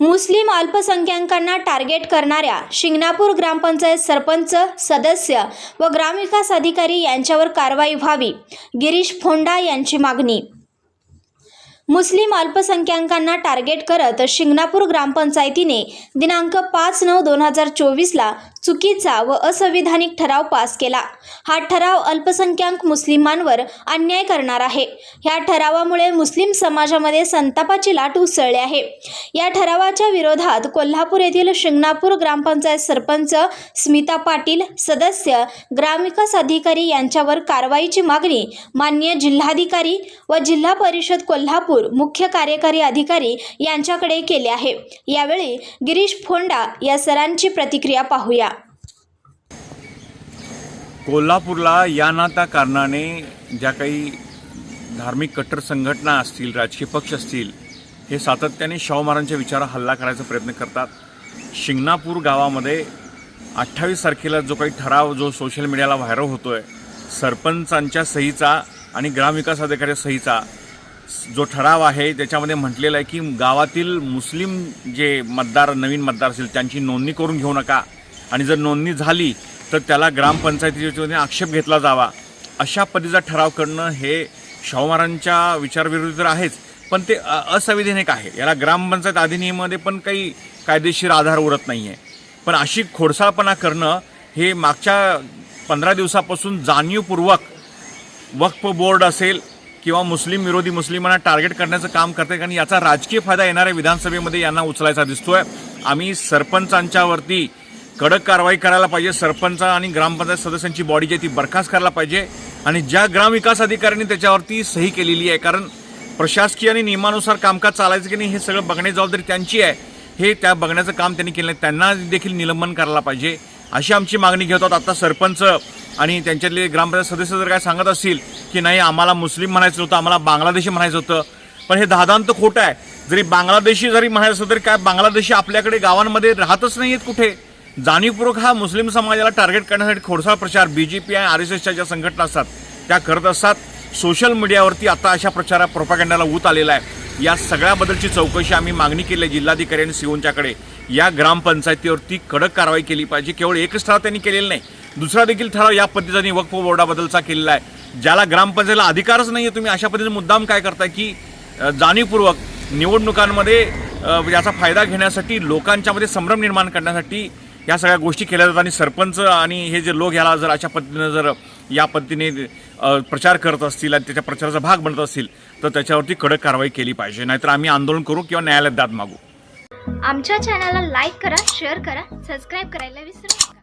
मुस्लिम अल्पसंख्याकांना टार्गेट करणाऱ्या शिंगणापूर ग्रामपंचायत सरपंच सदस्य व ग्रामविकास अधिकारी यांच्यावर कारवाई व्हावी गिरीश फोंडा यांची मागणी. मुस्लिम अल्पसंख्याकांना टार्गेट करत शिंगणापूर ग्रामपंचायतीने दिनांक पाच नऊ दोन हजार चोवीसला चुकीचा व असंविधानिक ठराव पास केला. हा ठराव अल्पसंख्याक मुस्लिमांवर अन्याय करणार आहे. ह्या ठरावामुळे मुस्लिम समाजामध्ये संतापाची लाट उसळली आहे. या ठरावाच्या विरोधात कोल्हापूर येथील शिंगणापूर ग्रामपंचायत सरपंच स्मिता पाटील सदस्य ग्रामविकास अधिकारी यांच्यावर कारवाईची मागणी मान्य जिल्हाधिकारी व जिल्हा परिषद कोल्हापूर मुख्य कार्यकारी अधिकारी यांच्याकडे केले आहे. यावेळी गिरीश फोंडा या सरांची प्रतिक्रिया पाहूया. कोल्हापूरला या ना त्या कारणाने ज्या काही धार्मिक कट्टर संघटना असतील राजकीय पक्ष असतील हे सातत्याने शाहू महाराजांच्या विचारावर हल्ला करायचा प्रयत्न करतात. शिंगणापूर गावामध्ये अठ्ठावीस तारखेला जो काही ठराव जो सोशल मीडियाला व्हायरल होतो आहे सरपंचांच्या सहीचा आणि ग्रामविकास अधिकाऱ्या सहीचा जो ठराव आहे त्याच्यामध्ये म्हटलेलं आहे की गावातील मुस्लिम जे मतदार नवीन मतदार असतील त्यांची नोंदणी करून घेऊ नका. आणि जर नोंदणी झाली तर त्याला ग्रामपंचायतीच्या आक्षेप घेतला जावा. अशा पद्धतीचा ठराव करणं हे शाहू महाराजांच्या विचारविरुद्ध तर आहेच पण ते असंविधानिक आहे. याला ग्रामपंचायत अधिनियमामध्ये पण काही कायदेशीर आधार उरत नाही आहे पण अशी खोडसाळपणा करणं हे मागच्या पंधरा दिवसापासून जाणीवपूर्वक वक्फ बोर्ड असेल किंवा मुस्लिम विरोधी मुस्लिमांना टार्गेट करण्याचं काम करते कारण याचा राजकीय फायदा येणाऱ्या विधानसभेमध्ये यांना उचलायचा दिसतोय. आम्ही सरपंचांच्यावरती कडक कारवाई करायला पाहिजे. सरपंच आणि ग्रामपंचायत सदस्यांची बॉडी जी आहे ती बरखास्त करायला पाहिजे. आणि ज्या ग्रामविकास अधिकाऱ्यांनी त्याच्यावरती सही केलेली आहे कारण प्रशासकीय आणि नियमानुसार कामकाज चालायचं की नाही हे सगळं बघण्याची जबाबदारी त्यांची आहे. हे त्या बघण्याचं काम त्यांनी केलं नाही त्यांना देखील निलंबन करायला पाहिजे. अशी आमची मागणी घेतात आता सरपंच आणि त्यांच्यातले ग्रामपंचायत सदस्य जर काय सांगत असतील की नाही आम्हाला मुस्लिम म्हणायचं होतं आम्हाला बांगलादेशी म्हणायचं होतं. पण हे दादांत खोटं आहे. जरी बांगलादेशी जरी म्हणायचं असलं तरी काय बांगलादेशी आपल्याकडे गावांमध्ये राहतच नाही आहेत कुठे? जाणीवपूर्वक हा मुस्लिम समाजाला टार्गेट करण्यासाठी खोडसाळ प्रचार बी जे पी आणि आर एस एसच्या ज्या संघटना असतात त्या करत असतात. सोशल मीडियावरती आता अशा प्रचारा प्रोपागंडाला ऊत आलेला आहे. या सगळ्याबद्दलची चौकशी आम्ही मागणी केली आहे जिल्हाधिकारी आणि सीओंच्याकडे. या ग्रामपंचायतीवरती कडक कारवाई केली पाहिजे केवळ एकच ठराव त्यांनी केलेला नाही दुसरा देखील ठराव या पद्धतीने वक्फ बोर्डाबद्दलचा केलेला आहे. ज्याला ग्रामपंचायतीला अधिकारच नाही आहे तुम्ही अशा पद्धतीने मुद्दाम काय करताय की जाणीवपूर्वक निवडणुकांमध्ये याचा फायदा घेण्यासाठी लोकांच्यामध्ये संभ्रम निर्माण करण्यासाठी या सगळ्या गोष्टी केल्या जातात आणि सरपंच आणि हे जे लोक ह्याला जर अशा पद्धतीनं जर या पद्धतीने प्रचार करत असतील आणि त्याच्या प्रचाराचा भाग बनत असतील तर त्याच्यावरती कडक कारवाई केली पाहिजे. नाहीतर आम्ही आंदोलन करू किंवा न्यायालयात दाद मागू. आमच्या चॅनलला लाईक करा शेअर करा सबस्क्राईब करायला विसरू नका.